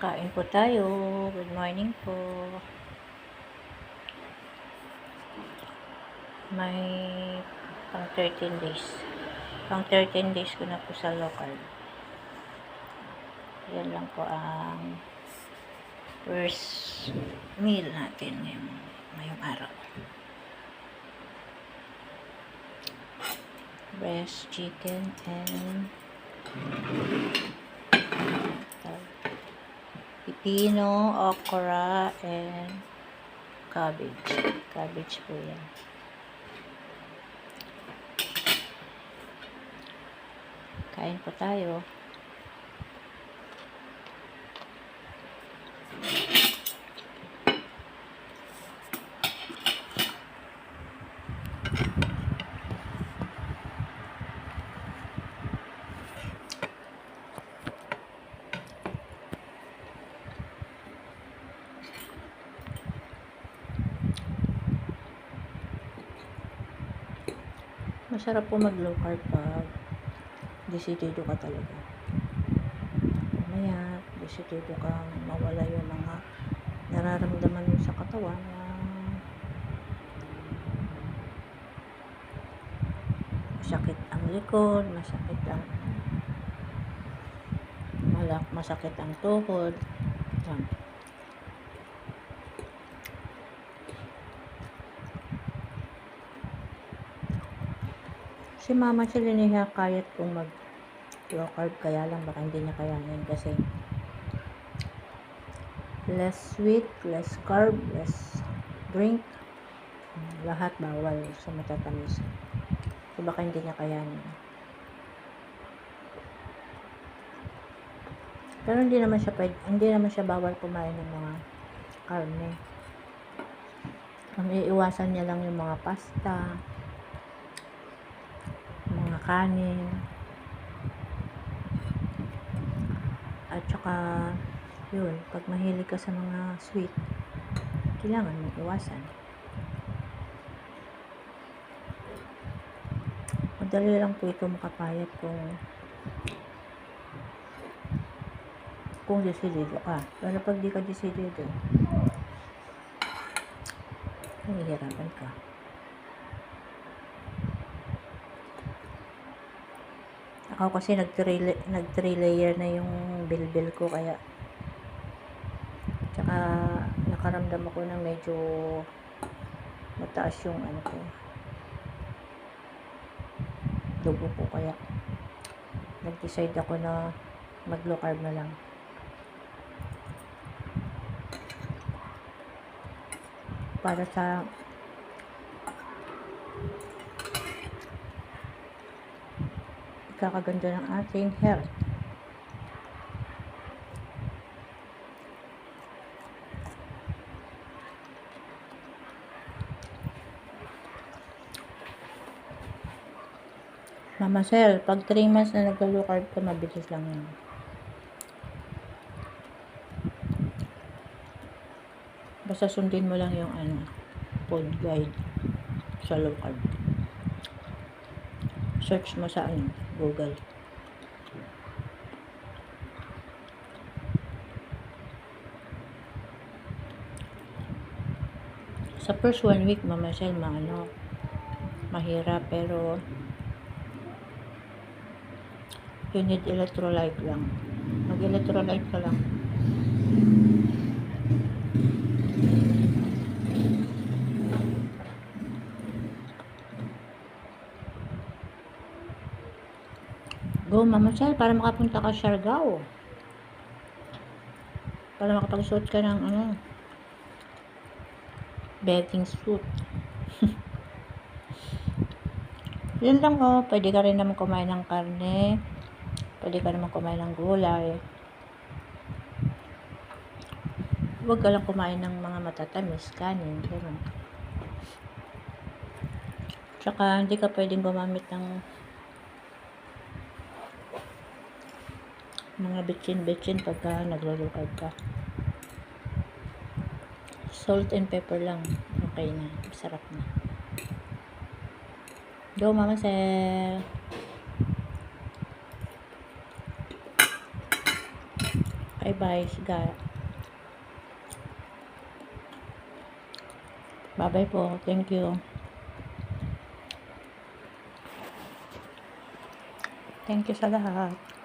Kain po tayo. Good morning po. May pang 13 days. Pang 13 days ko na po sa local. Yan lang po ang first meal natin ngayong, ngayong araw. Breast chicken and pipino, okra, and cabbage. Cabbage po yan. Kain po tayo. Masarap po mag low carb pag desidido ka talaga. Mamaya, desidido ka mawala yung mga nararamdaman mo sa katawan na masakit ang likod, masakit ang malak, masakit ang tuhod. Yan. Si mama si Linnea kayat kong mag low carb kaya lang baka hindi niya kayanin kasi less sweet, less carb, less drink. Lahat bawal sa matatamis. So baka hindi niya kayanin pero hindi naman siya pwede, hindi naman siya bawal kumain ng mga karne. Ang iiwasan niya lang yung mga pasta kanin. At saka yun, pag mahilig ka sa mga sweet kailangan mong iwasan. Madali lang po ito makapayat kung kung desidido ka. Pero pag di ka desidido nahihirapan ka Ako kasi nag 3 nag layer na yung bilbil ko kaya tsaka nakaramdam ako ng medyo mataas yung ano ko dugo ko kaya nag-decide ako na mag low carb na lang. Para sa kakaganda ng ating health. Mama Sel, pag 3 months na nag-low carb ka, mabilis lang yun. Basta sundin mo lang yung ano, food guide sa low carb search mo sa ano, Google. Sa first one week, Mama Shell, ano, mahirap, pero you need electrolyte lang. Mag-electrolyte ka lang. Go, Mama Chel, para makapunta ka Siargao. Para makapagsuot ka ng ano, bathing suit. Yun lang oh, pwede ka rin naman kumain ng karne. Pwede ka naman kumain ng gulay. Huwag ka lang kumain ng mga matatamis, kanin, gano'n. Tsaka hindi ka pwedeng gumamit ng mga bitchin-bitchin pagka naglalukad ka. Salt and pepper lang. Okay na. Masarap na. Go, Mama Sel. Kaya Bye-bye, siga. Bye-bye po. Thank you. Thank you sa lahat.